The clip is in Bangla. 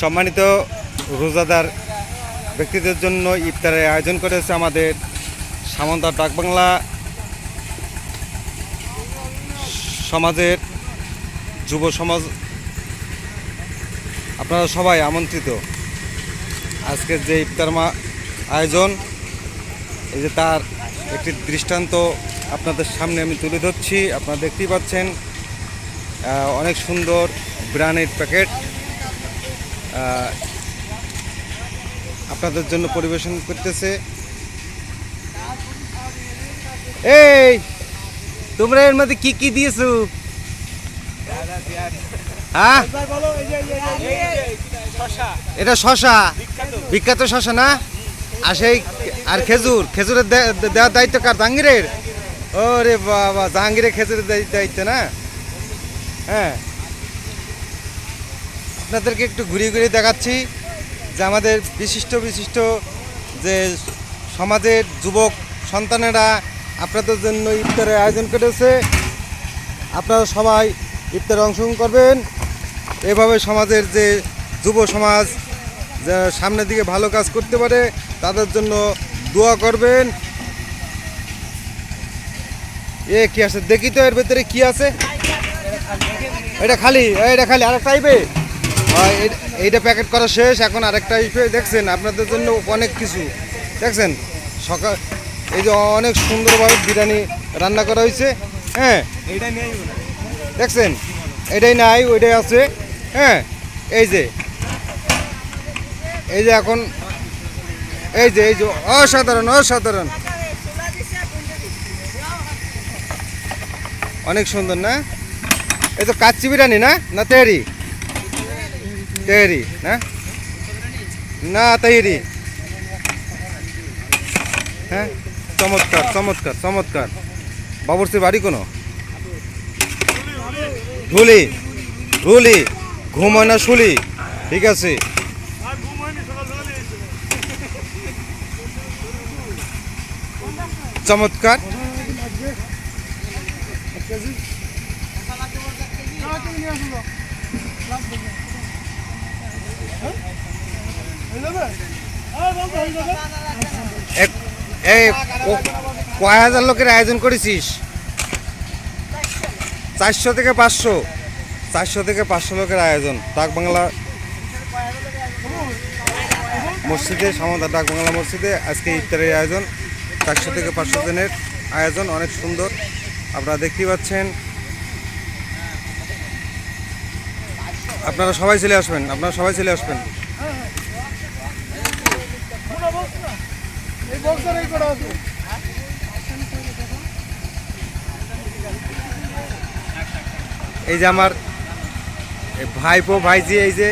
সম্মানিত রোজাদার ব্যক্তিদের জন্য ইফতারের আয়োজন করেছে আমাদের সামন্তা ডাকবাংলা সমাজের যুব সমাজ। আপনারা সবাই আমন্ত্রিত। আজকের যে ইফতার মা আয়োজন, এই যে তার একটি দৃষ্টান্ত আপনাদের সামনে আমি তুলে ধরছি। আপনারা দেখতেই পাচ্ছেন অনেক সুন্দর ব্রানের প্যাকেট। আপনাদের জন্য পরিবেশন করতেছে। এই, তোমরা এর মধ্যে কি কি দিয়েছ? হ্যাঁ? এটা শশা। বিখ্যাত শশা না? আর সেই, আর খেজুর। খেজুরের দেওয়ার দায়িত্ব কার? জাহাঙ্গীরের? ওরে বাবা, জাহাঙ্গীরের খেজুরের দায়িত্ব না? হ্যাঁ। আপনাদেরকে একটু ঘুরিয়ে ঘুরিয়ে দেখাচ্ছি যে আমাদের বিশিষ্ট বিশিষ্ট যে সমাজের যুবক সন্তানেরা আপনাদের জন্য ইফতারের আয়োজন করেছে। আপনারা সবাই ইফতারে অংশগ্রহণ করবেন। এভাবে সমাজের যে যুব সমাজ সামনের দিকে ভালো কাজ করতে পারে, তাদের জন্য দোয়া করবেন। এ কি আছে? দেখি তো এর ভেতরে কি আছে। এটা খালি এটা খালি, আরেকটা আইবে। এইটা প্যাকেট করা শেষ এখন আরেকটা আইবে দেখছেন আপনাদের জন্য অনেক কিছু। দেখছেন? সকাল এই যে অনেক সুন্দরভাবে বিরিয়ানি রান্না করা হয়েছে হ্যাঁ? দেখছেন? এটাই নাই ওইটাই আছে হ্যাঁ? এই যে। এই যে এখন এই যে এই যে অসাধারণ অসাধারণ। অনেক সুন্দর না? এই তো কাচ্চি বিরিয়ানি না? না তেহরি? তেহরি না না তেহরি হ্যাঁ চমৎকার চমৎকার চমৎকার বাবুরসি বাড়ি কোনো ধুলি রুলি ঘুমায় না শুলি ঠিক আছে চমৎকার এই ক- কয় হাজার লোকের আয়োজন করেছিস? চারশো থেকে পাঁচশো। চারশো থেকে পাঁচশো লোকের আয়োজন। ডাক বাংলা মসজিদে, সামদা ডাক বাংলা মসজিদে আজকে ইফতারের আয়োজন। চারশো থেকে পাঁচশো জনের আয়োজন, অনেক সুন্দর। আপনারা দেখতেই পাচ্ছেন। আপনারা সবাই চলে আসবেন, আপনারা সবাই চলে আসবেন। এই বক্সের এই আছে এই যে আমার এই ভাইপো ভাইজি এই যে